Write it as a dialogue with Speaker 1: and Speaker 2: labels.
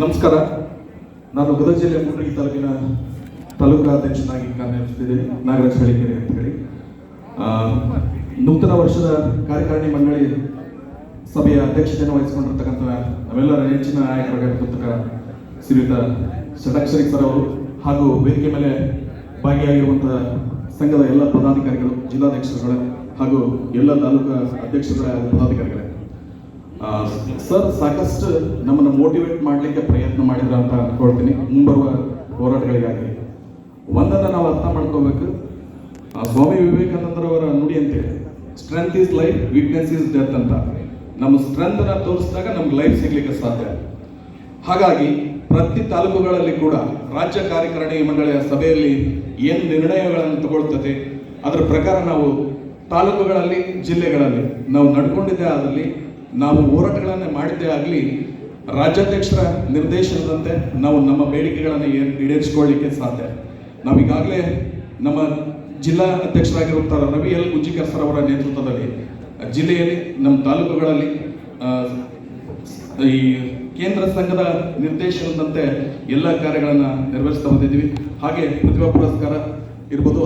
Speaker 1: ನಮಸ್ಕಾರ. ನಾನು ಗದಗ ಜಿಲ್ಲೆ ಮುಂಡಗಿ ತಾಲೂಕಿನ ತಾಲೂಕಾ ಅಧ್ಯಕ್ಷನಾಗಿ ಕಾರ್ಯನಿರ್ವಹಿಸುತ್ತಿದ್ದೇನೆ. ನಾಗರಾಜ್ ಹಳಿಕೆರೆ ಅಂತ ಹೇಳಿ. ನೂತನ ವರ್ಷದ ಕಾರ್ಯಕಾರಿಣಿ ಮಂಡಳಿ ಸಭೆಯ ಅಧ್ಯಕ್ಷತೆಯನ್ನು ವಹಿಸಿಕೊಂಡಿರ್ತಕ್ಕಂಥ ನಮ್ಮೆಲ್ಲರ ನೆಚ್ಚಿನ ನಾಯಕರಾಗಿರ್ತಕ್ಕಂಥ ಶ್ರೀಯುತ ಷಡಾಕ್ಷರಿ ಸರ್ ಅವರು ಹಾಗೂ ವೇದಿಕೆ ಮೇಲೆ ಭಾಗಿಯಾಗಿರುವಂಥ ಸಂಘದ ಎಲ್ಲ ಪದಾಧಿಕಾರಿಗಳು ಜಿಲ್ಲಾಧ್ಯಕ್ಷರುಗಳ ಹಾಗೂ ಎಲ್ಲ ತಾಲೂಕಾ ಅಧ್ಯಕ್ಷರ ಪದಾಧಿಕಾರಿಗಳೇ ಸರ್, ಸಾಕಷ್ಟು ನಮ್ಮನ್ನು ಮೋಟಿವೇಟ್ ಮಾಡಲಿಕ್ಕೆ ಪ್ರಯತ್ನ ಮಾಡಿದ್ರ ಅಂತ ಅಂದ್ಕೊಳ್ತೀನಿ ಮುಂಬರುವ ಹೋರಾಟಗಳಿಗಾಗಿ. ಒಂದನ್ನು ನಾವು ಅರ್ಥ ಮಾಡ್ಕೋಬೇಕು. ಸ್ವಾಮಿ ವಿವೇಕಾನಂದರವರ ನುಡಿ ಅಂತೇಳಿ strength is life weakness is death ಅಂತ. ನಮ್ಮ ಸ್ಟ್ರೆಂತನ್ನು ತೋರಿಸಿದಾಗ ನಮ್ಗೆ ಲೈಫ್ ಸಿಗ್ಲಿಕ್ಕೆ ಸಾಧ್ಯ. ಹಾಗಾಗಿ, ಪ್ರತಿ ತಾಲೂಕುಗಳಲ್ಲಿ ಕೂಡ ರಾಜ್ಯ ಕಾರ್ಯಕಾರಿಣಿ ಮಂಡಳಿಯ ಸಭೆಯಲ್ಲಿ ಏನು ನಿರ್ಣಯಗಳನ್ನು ತಗೊಳ್ತದೆ, ಅದರ ಪ್ರಕಾರ ನಾವು ತಾಲೂಕುಗಳಲ್ಲಿ, ಜಿಲ್ಲೆಗಳಲ್ಲಿ ನಾವು ನಡ್ಕೊಂಡಿದ್ದೆ ಆದಲ್ಲಿ ನಾವು ಹೋರಾಟಗಳನ್ನು ಮಾಡಿದ್ದೇ ಆಗಲಿ, ರಾಜ್ಯಾಧ್ಯಕ್ಷರ ನಿರ್ದೇಶನದಂತೆ ನಾವು ನಮ್ಮ ಬೇಡಿಕೆಗಳನ್ನು ಏರ್ ಈಡೇರಿಸಿಕೊಳ್ಳಿಕ್ಕೆ ಸಾಧ್ಯ. ನಾವೀಗಾಗಲೇ ನಮ್ಮ ಜಿಲ್ಲಾ ಅಧ್ಯಕ್ಷರಾಗಿರುವಂಥ ರವಿ ಎಲ್. ಗುಜ್ಜಿಕರ್ ಸರ್ ಅವರ ನೇತೃತ್ವದಲ್ಲಿ, ಜಿಲ್ಲೆಯಲ್ಲಿ, ನಮ್ಮ ತಾಲೂಕುಗಳಲ್ಲಿ ಈ ಕೇಂದ್ರ ಸಂಘದ ನಿರ್ದೇಶನದಂತೆ ಎಲ್ಲ ಕಾರ್ಯಗಳನ್ನು ನೆರವೇರಿಸ್ತಾ ಬಂದಿದ್ದೀವಿ. ಹಾಗೆ ಪ್ರತಿಭಾ ಪುರಸ್ಕಾರ ಇರ್ಬೋದು